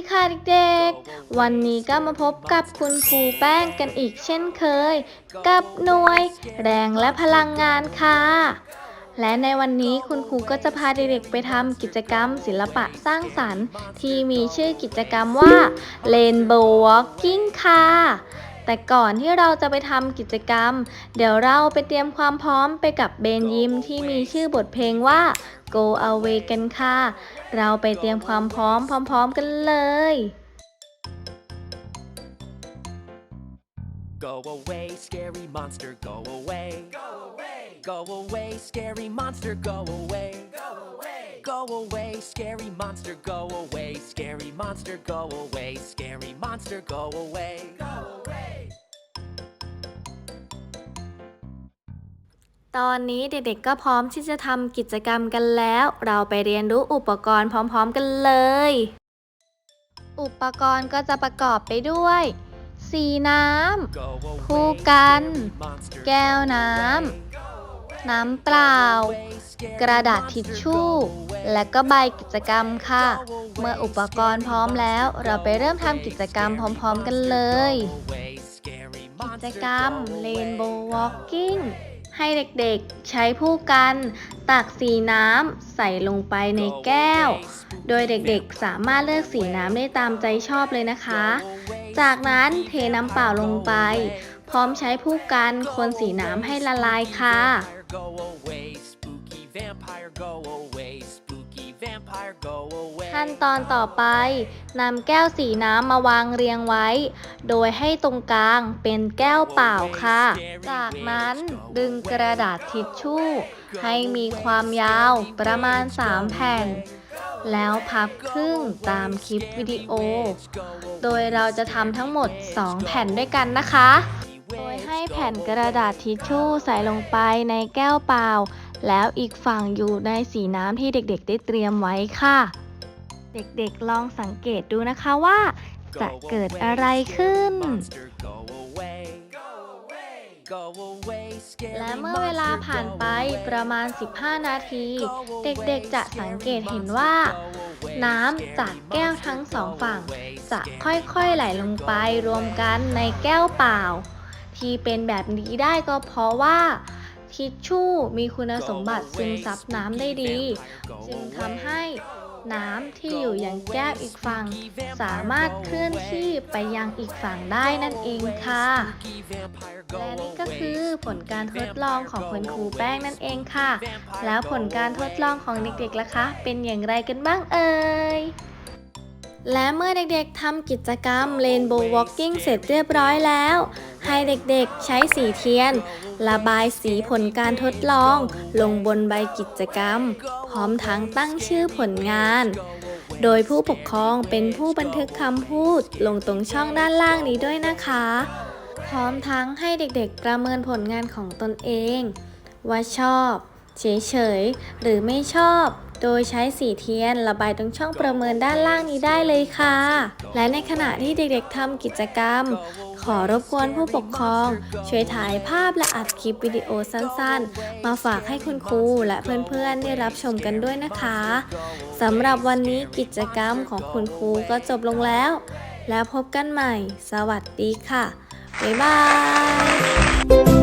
สวัสดีค่ะเด็กๆ วันนี้ก็มาพบกับคุณครูแป้งกันอีกเช่นเคย กับหน่วย แรงและพลังงานค่ะ และในวันนี้คุณครูก็จะพาเด็กๆไปทำกิจกรรมศิลปะสร้างสรรค์ ที่มีชื่อกิจกรรมว่า Rainbow Walking ค่ะ แต่ก่อนที่เราจะไปทำกิจกรรม เดี๋ยวเราไปเตรียมความพร้อมไปกับเบนยิมที่มีชื่อบทเพลงว่า Go Away กันค่ะ เราไปเตรียมความพร้อมพร้อม ๆ กันเลย Go away, scary monster, go away. Go away. Go away, scary monster, go away. Go away. Go away, scary monster, go away. Scary monster, go away. Scary monster, go away. Go away. ตอนนี้เด็กๆก็พร้อมที่จะทำกิจกรรมกันแล้ว เราไปเรียนรู้อุปกรณ์พร้อมๆกันเลย อุปกรณ์ก็จะประกอบไปด้วย สีน้ Go away, คู่กัน scary monster, ำแก้วน้ go ำ น้ำเปล่า กระดาษทิชชู่ และก็ใบกิจกรรมค่ะ เมื่ออุปกรณ์พร้อมแล้ว เราไปเริ่มทำกิจกรรมพร้อม ๆ กันเลย กิจกรรม Rainbow Walking ให้เด็กๆใช้ผู้กัน ตักสีน้ำใส่ลงไปในแก้ว โดยเด็กๆสามารถเลือกสีน้ำได้ตามใจชอบเลยนะคะ จากนั้นเทน้ำเปล่าลงไป พร้อมใช้ผู้กันคนสีน้ำให้ละลายค่ะ Go away, spooky vampire, go away, spooky vampire, go away. ขั้นตอนต่อไปนำแก้วสีน้ำมาวางเรียงไว้ โดยให้ตรงกลางเป็นแก้วเปล่าค่ะ จากนั้นดึงกระดาษทิชชู่ ให้มีความยาวประมาณ 3 แผ่น แล้วพับครึ่งตามคลิปวิดีโอ โดยเราจะทำทั้งหมด 2 แผ่นด้วยกันนะคะ โดยให้แผ่นกระดาษทิชชู่ใส่ลงไปในแก้วเปล่า แล้วอีกฝั่งอยู่ในสีน้ำที่เด็กๆ ได้เตรียมไว้ค่ะ เด็กๆลองสังเกตดูนะคะว่า จะเกิดอะไรขึ้น และเมื่อเวลาผ่านไปประมาณ 15 นาที เด็กๆจะสังเกตเห็นว่า น้ำจากแก้วทั้งสองฝั่ง จะค่อยๆไหลลงไปรวมกันในแก้วเปล่า ที่เป็นแบบนี้ได้ก็เพราะว่าทิชชู่มีคุณสมบัติซึมซับน้ำได้ดี จึงทำให้น้ำที่อยู่ยังแก้วอีกฝั่ง สามารถเคลื่อนที่ไปยังอีกฝั่งได้นั่นเองค่ะ และนี่ก็คือผลการทดลองของคุณครูแป้งนั่นเองค่ะ แล้วผลการทดลองของเด็กๆล่ะคะ เป็นอย่างไรกันบ้างเอ่ย และเมื่อเด็กๆทำกิจกรรม Rainbow Walking เสร็จเรียบร้อยแล้ว ให้เด็กๆใช้สีเทียน ระบายสีผลการทดลอง ลงบนใบกิจกรรม พร้อมทั้งตั้งชื่อผลงาน โดยผู้ปกครองเป็นผู้บันทึกคำพูด ลงตรงช่องด้านล่างนี้ด้วยนะคะ พร้อมทั้งให้เด็กๆประเมินผลงานของตนเอง ว่าชอบ เฉยๆ หรือไม่ชอบ โดยใช้สีเทียนระบายตรงช่องประเมินด้านล่างนี้ได้เลยค่ะ และในขณะที่เด็กๆทำกิจกรรม ขอรบกวนผู้ปกครอง ช่วยถ่ายภาพและอัดคลิปวิดีโอสั้นๆ มาฝากให้คุณครูและเพื่อนๆได้รับชมกันด้วยนะคะสำหรับวันนี้กิจกรรมของคุณครูก็จบลงแล้ว แล้วพบกันใหม่ สวัสดีค่ะบ๊ายบาย